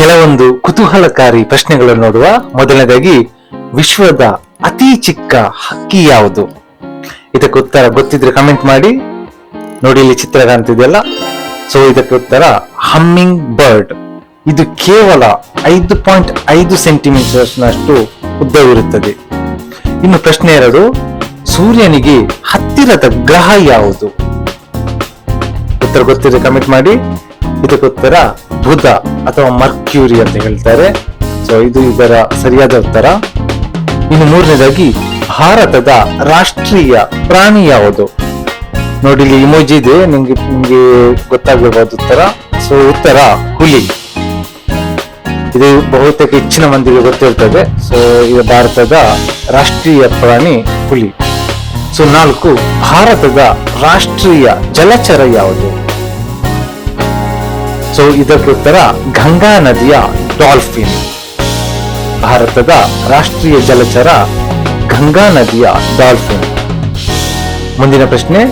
ಕೆಲವೊಂದು ಕುತೂಹಲಕಾರಿ ಪ್ರಶ್ನೆಗಳನ್ನು ನೋಡುವ ಮೊದಲನೇದಾಗಿ ವಿಶ್ವದ ಅತಿ ಚಿಕ್ಕ ಹಕ್ಕಿ ಯಾವುದು? ಇದಕ್ಕೆ ಉತ್ತರ ಗೊತ್ತಿದ್ರೆ ಕಮೆಂಟ್ ಮಾಡಿ. ನೋಡಿ, ಇಲ್ಲಿ ಚಿತ್ರ ಕಾಣ್ತಿದೆಯಲ್ಲ? ಸೊ ಇದಕ್ಕೆ ಉತ್ತರ ಹಮ್ಮಿಂಗ್ ಬರ್ಡ್ ಇದು ಕೇವಲ ಐದು ಪಾಯಿಂಟ್ ಐದು ಸೆಂಟಿಮೀಟರ್ನಷ್ಟು ಉದ್ದವಿರುತ್ತದೆ. ಇನ್ನು ಪ್ರಶ್ನೆ ಎರಡು, ಸೂರ್ಯನಿಗೆ ಹತ್ತಿರದ ಗ್ರಹ ಯಾವುದು? ಉತ್ತರ ಗೊತ್ತಿದ್ರೆ ಕಮೆಂಟ್ ಮಾಡಿ. ಇದಕ್ಕೆ ಉತ್ತರ ಬುಧ ಅಥವಾ ಮರ್ಕ್ಯೂರಿ ಅಂತ ಹೇಳ್ತಾರೆ. ಸೊ ಇದು ಇದರ ಸರಿಯಾದ ಉತ್ತರ. ಇನ್ನು ಮೂರನೇದಾಗಿ, ಭಾರತದ ರಾಷ್ಟ್ರೀಯ ಪ್ರಾಣಿ ಯಾವುದು? ನೋಡಿ, ಇಲ್ಲಿ ಇಮೋಜಿ ಇದೆ. ನಿಮ್ಗೆ ನಿಮ್ಗೆ ಗೊತ್ತಾಗಿರ್ಬೋದು ಉತ್ತರ. ಸೊ ಉತ್ತರ, ಹುಲಿ. ಇದು ಬಹುತೇಕ ಹೆಚ್ಚಿನ ಮಂದಿಗೆ ಗೊತ್ತಿರ್ತದೆ. ಸೊ ಇದು ಭಾರತದ ರಾಷ್ಟ್ರೀಯ ಪ್ರಾಣಿ ಹುಲಿ. ಸೊ ನಾಲ್ಕು, ಭಾರತದ ರಾಷ್ಟ್ರೀಯ ಜಲಚರ ಯಾವುದು? ಸೊ ಇದಕ್ಕೆ ಉತ್ತರ ಗಂಗಾ ನದಿಯ ಡಾಲ್ಫಿನ್. ಭಾರತದ ರಾಷ್ಟ್ರೀಯ ಜಲಚರ ಗಂಗಾ ನದಿಯ ಡಾಲ್ಫಿನ್. ಮುಂದಿನ ಪ್ರಶ್ನೆ,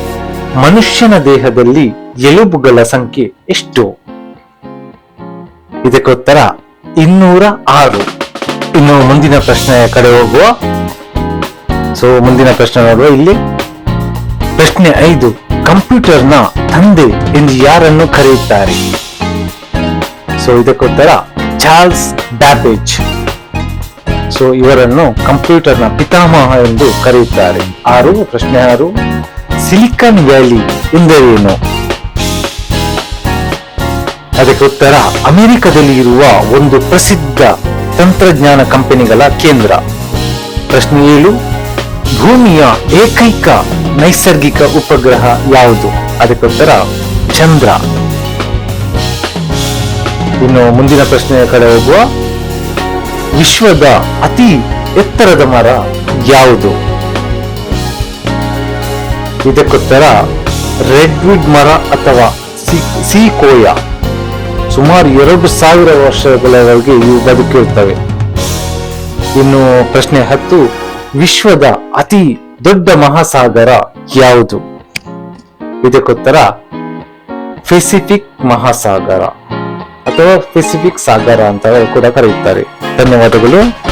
ಮನುಷ್ಯನ ದೇಹದಲ್ಲಿ ಎಲುಬುಗಳ ಸಂಖ್ಯೆ ಎಷ್ಟು? ಇದಕ್ಕೆ ಉತ್ತರ, ಇನ್ನೂರ ಆರು. ಇನ್ನು ಮುಂದಿನ ಪ್ರಶ್ನೆಯ ಕಡೆ ಹೋಗುವ. ಸೊ ಮುಂದಿನ ಪ್ರಶ್ನೆ ನೋಡುವ ಇಲ್ಲಿ. ಪ್ರಶ್ನೆ ಐದು, ಕಂಪ್ಯೂಟರ್ನ ತಂದೆ ಎಂದು ಯಾರನ್ನು ಕರೆಯುತ್ತಾರೆ? ಸೊ ಇದಕ್ಕೆ ಉತ್ತರ ಚಾರ್ಲ್ಸ್ ಬ್ಯಾಬೇಜ್. ಸೊ ಇವರನ್ನು ಕಂಪ್ಯೂಟರ್ನ ಪಿತಾಮಹ ಎಂದು ಕರೆಯುತ್ತಾರೆ. ಆರು, ಪ್ರಶ್ನೆ ಆರು, ಸಿಲಿಕಾನ್ ವ್ಯಾಲಿ ಎಂದರೇನು? ಅದಕ್ಕೆ ಉತ್ತರ, ಅಮೆರಿಕದಲ್ಲಿ ಇರುವ ಒಂದು ಪ್ರಸಿದ್ಧ ತಂತ್ರಜ್ಞಾನ ಕಂಪನಿಗಳ ಕೇಂದ್ರ. ಪ್ರಶ್ನೆ ಏಳು, ಭೂಮಿಯ ಏಕೈಕ ನೈಸರ್ಗಿಕ ಉಪಗ್ರಹ ಯಾವುದು? ಅದಕ್ಕೆ ಉತ್ತರ, ಚಂದ್ರ. ಇನ್ನು ಮುಂದಿನ ಪ್ರಶ್ನೆಯ ಕಡೆ ಹೋಗುವ ವಿಶ್ವದ ಅತಿ ಎತ್ತರದ ಮರ ಯಾವುದು? ಇದಕ್ಕೊತ್ತರ ರೆಡ್ವುಡ್ ಮರ ಅಥವಾ ಸೀಕೋಯ. ಸುಮಾರು ಎರಡು ಸಾವಿರ ವರ್ಷಗಳವರೆಗೆ ಇವು ಬದುಕಿರುತ್ತವೆ. ಇನ್ನು ಪ್ರಶ್ನೆ ಹತ್ತು, ವಿಶ್ವದ ಅತಿ ದೊಡ್ಡ ಮಹಾಸಾಗರ ಯಾವುದು? ಇದಕ್ಕೊತ್ತರ ಪೆಸಿಫಿಕ್ ಮಹಾಸಾಗರ. ಅಥವಾ ಪೆಸಿಫಿಕ್ ಸಾಗರ ಅಂತ ಕೂಡ ಕರೆಯುತ್ತಾರೆ. ಧನ್ಯವಾದಗಳು.